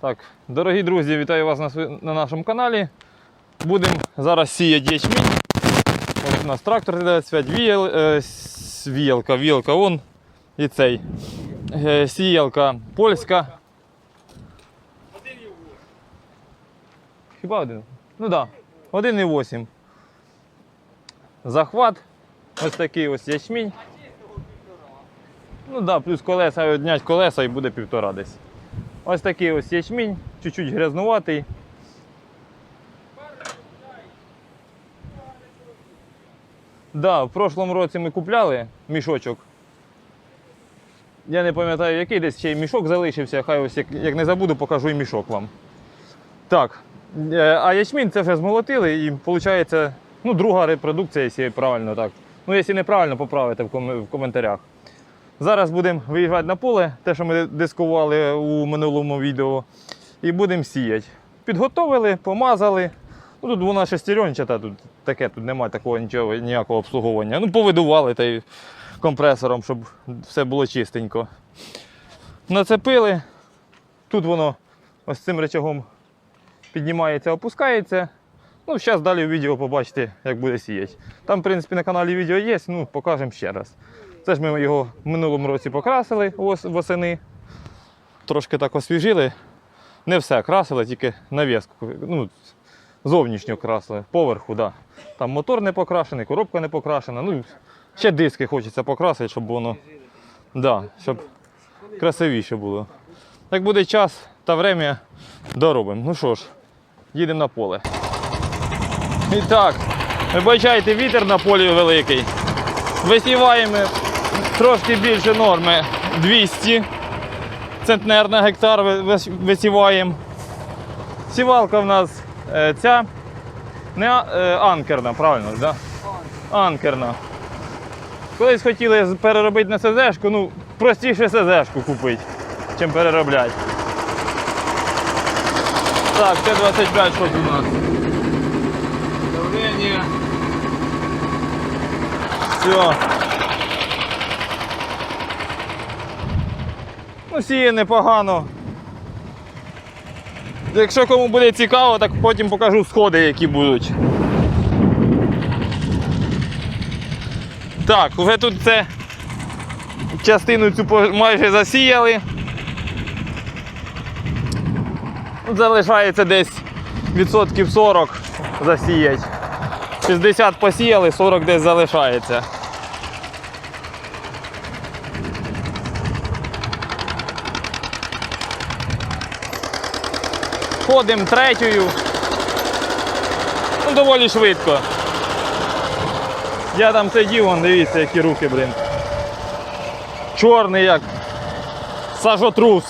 Так, дорогі друзі, вітаю вас на, на нашому каналі. Будемо зараз сіяти ячмінь. Ось у нас трактор іде, свять віял, е, віялка, віялка он і цей. Е, сіялка польська. Хіба один? Ну так, да, 1,8. Захват. Ось такий ось ячмінь. Ну так, да, плюс колеса, однять колеса і буде півтора десь. Ось такий ось ячмінь, чуть-чуть грязнуватий. Да, в прошлому році ми купляли мішочок. Я не пам'ятаю, який десь ще й мішок залишився, хай ось як, як не забуду, покажу і мішок вам. Так. е, А ячмінь це вже змолотили і виходить, ну, друга репродукція, якщо правильно так. Ну, якщо неправильно, поправите в, ком- в коментарях. Зараз будемо виїжджати на поле, те, що ми дискували у минулому відео, і будемо сіяти. Підготовили, помазали. Ну, тут вона шестеренчата, тут таке, тут немає такого нічого, ніякого обслуговування. Ну, повидували та компресором, щоб все було чистенько. Нацепили. Тут воно ось цим речагом піднімається, опускається. Ну, зараз далі в відео побачите, як буде сіяти. Там, в принципі, на каналі відео є, ну, покажемо ще раз. Це ж ми його в минулому році покрасили ос- восени. Трошки так освіжили. Не все красили, тільки навіску. Ну, зовнішньо красили, поверху, да. Там мотор не покрашений, коробка не покрашена. Ну, ще диски хочеться покрасити, щоб воно. Да, щоб красивіше було. Як буде час та время, доробимо. Ну що ж, їдемо на поле. І так, ви бачите, вітер на полі великий. Висіваємо трошки більше норми 200 центнер на гектар висіваємо. Сівалка в нас е, ця не е, анкерна, правильно? Да? Анкерна. Колись хотіли переробити на СЗшку, ну простіше СЗшку купити, чим переробляти. Так, це 25 що тут у нас. Давлення. Все. Ну, сіє непогано. Якщо кому буде цікаво, так потім покажу сходи, які будуть. Так, вже тут це частину цю майже засіяли. Залишається десь відсотків 40 засіять. 60 посіяли, 40 десь залишається. Ходимо третьою. Ну, доволі швидко. Я там сидів, вон, дивіться, які руки, блін. Чорний як сажотрус.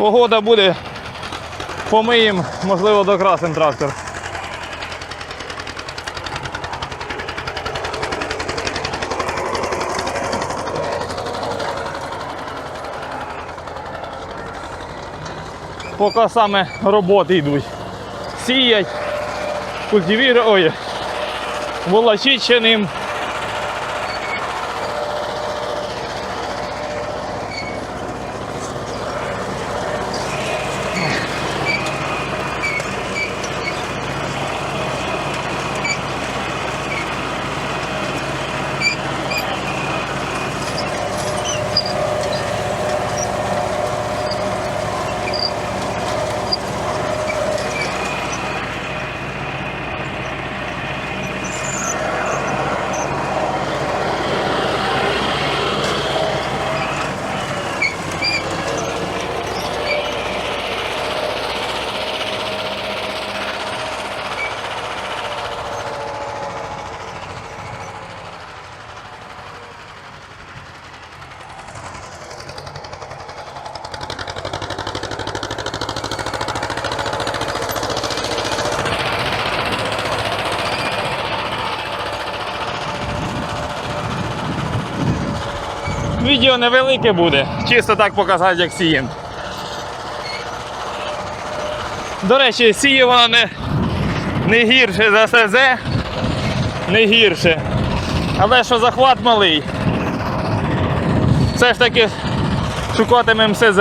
Погода буде. Помиємо, можливо, докрасимо трактор. Поки саме роботи йдуть. Сіять, культивір, ой, волочить ще ним. Відео невелике буде, чисто так показати, як сієм. До речі, сіє воно не, не гірше за СЗ, не гірше. Але що захват малий. Все ж таки шукатимемо СЗ.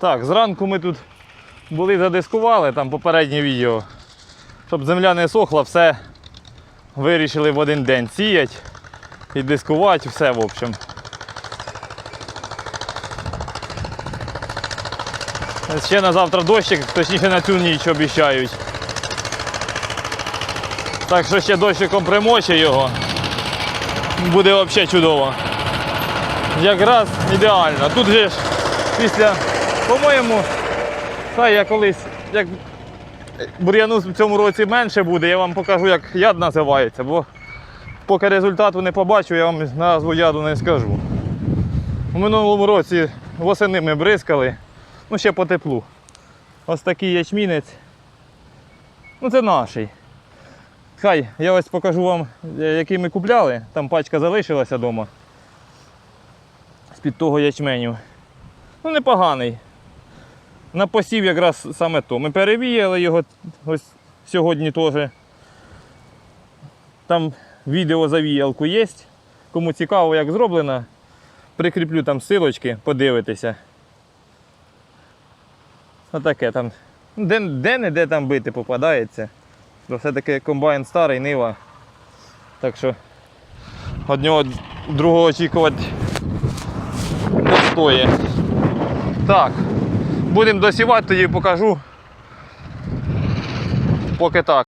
Так, зранку ми тут були задискували, там попереднє відео. Щоб земля не сохла, все вирішили в один день сіяти і дискувати, все в общем. Ще на завтра дощик, точніше на цю ніч обіцяють. Так що ще дощиком примоче його. Буде взагалі чудово. Якраз ідеально. Тут же ж після, по-моєму, хай я колись, як бур'яну в цьому році менше буде, я вам покажу, як яд називається, бо поки результату не побачу, я вам назву яду не скажу. У минулому році восени ми бризкали, ну ще по теплу. Ось такий ячмінець. Ну це наший. Хай, я ось покажу вам, е, який ми купляли. Там пачка залишилася вдома. З-під того ячменю. Ну, непоганий. На посів якраз саме то. Ми перевіяли його ось сьогодні теж. Там відео завіялку є. Кому цікаво, як зроблено, прикріплю там силочки, подивитися. Отаке там. Де, де не де там бити попадається. Бо все-таки комбайн старий, нива. Так що від нього другого очікувати не стоїть. Так, будемо досівати, тоді покажу. Поки так.